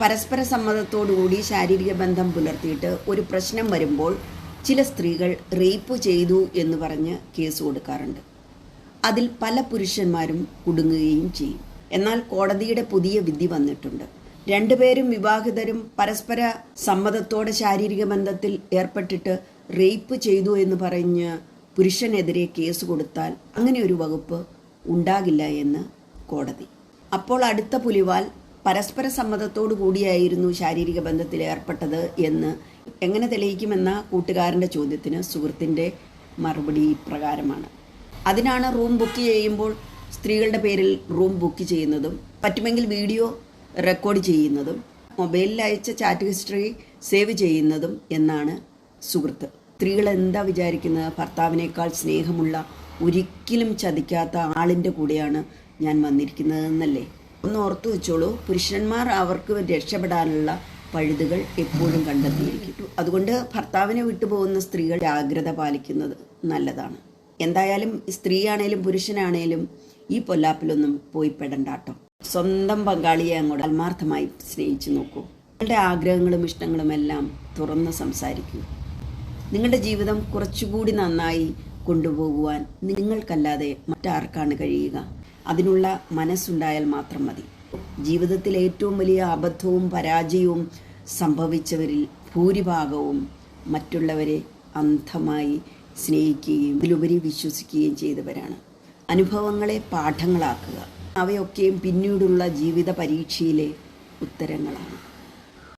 പരസ്പര സമ്മതത്തോടുകൂടി ശാരീരിക ബന്ധം പുലർത്തിയിട്ട് ഒരു പ്രശ്നം വരുമ്പോൾ ചില സ്ത്രീകൾ റേപ്പ് ചെയ്തു എന്ന് പറഞ്ഞ് കേസ് കൊടുക്കാറുണ്ട്. അതിൽ പല പുരുഷന്മാരും കുടുങ്ങുകയും ചെയ്യും. എന്നാൽ കോടതിയുടെ പുതിയ വിധി വന്നിട്ടുണ്ട്. രണ്ടുപേരും വിവാഹിതരും പരസ്പര സമ്മതത്തോടെ ശാരീരിക ബന്ധത്തിൽ ഏർപ്പെട്ടിട്ട് റേപ്പ് ചെയ്തു എന്ന് പറഞ്ഞ് പുരുഷനെതിരെ കേസ് കൊടുത്താൽ അങ്ങനെ ഒരു വകുപ്പ് ഉണ്ടാകില്ല എന്ന് കോടതി. അപ്പോൾ അടുത്ത പുലിവാൽ പരസ്പര സമ്മതത്തോടു കൂടിയായിരുന്നു ശാരീരിക ബന്ധത്തിൽ ഏർപ്പെട്ടത് എന്ന് എങ്ങനെ തെളിയിക്കുമെന്ന കൂട്ടുകാരന്റെ ചോദ്യത്തിന് സുഹൃത്തിന്റെ മറുപടി ഇപ്രകാരമാണ്. അതിനാണ് റൂം ബുക്ക് ചെയ്യുമ്പോൾ സ്ത്രീകളുടെ പേരിൽ റൂം ബുക്ക് ചെയ്യുന്നതും പറ്റുമെങ്കിൽ വീഡിയോ റെക്കോർഡ് ചെയ്യുന്നതും മൊബൈലിൽ അയച്ച ചാറ്റ് ഹിസ്റ്ററി സേവ് ചെയ്യുന്നതും എന്നാണ് സുഹൃത്ത്. സ്ത്രീകൾ എന്താ വിചാരിക്കുന്നത്? ഭർത്താവിനേക്കാൾ സ്നേഹമുള്ള ഒരിക്കലും ചതിക്കാത്ത ആളിന്റെ കൂടെയാണ് ഞാൻ വന്നിരിക്കുന്നതെന്നല്ലേ? ഒന്ന് ഓർത്തു വെച്ചോളൂ. പുരുഷന്മാർ അവർക്ക് രക്ഷപ്പെടാനുള്ള പഴുതുകൾ എപ്പോഴും കണ്ടെത്തിയിരിക്കും അതുകൊണ്ട് ഭർത്താവിനെ വിട്ടുപോകുന്ന സ്ത്രീകൾ ജാഗ്രത പാലിക്കുന്നത് നല്ലതാണ്. എന്തായാലും സ്ത്രീയാണേലും പുരുഷനാണേലും ഈ പൊല്ലാപ്പിലൊന്നും പോയി പെടണ്ടാട്ടോ സ്വന്തം പങ്കാളിയെ അങ്ങോട്ട് ആത്മാർത്ഥമായി സ്നേഹിച്ചു നോക്കൂ. നിങ്ങളുടെ ആഗ്രഹങ്ങളും ഇഷ്ടങ്ങളും എല്ലാം തുറന്ന് സംസാരിക്കൂ. നിങ്ങളുടെ ജീവിതം കുറച്ചുകൂടി നന്നായി കൊണ്ടുപോകുവാൻ നിങ്ങൾക്കല്ലാതെ മറ്റാർക്കാണ് കഴിയുക? അതിനുള്ള മനസ്സുണ്ടായാൽ മാത്രം മതി. ജീവിതത്തിൽ ഏറ്റവും വലിയ അബദ്ധവും പരാജയവും സംഭവിച്ചവരിൽ ഭൂരിഭാഗവും മറ്റുള്ളവരെ അന്ധമായി സ്നേഹിക്കുകയും ഇതിലുപരി വിശ്വസിക്കുകയും ചെയ്തവരാണ്. അനുഭവങ്ങളെ പാഠങ്ങളാക്കുക. അവയൊക്കെയും പിന്നീടുള്ള ജീവിത പരീക്ഷയിലെ ഉത്തരങ്ങളാണ്.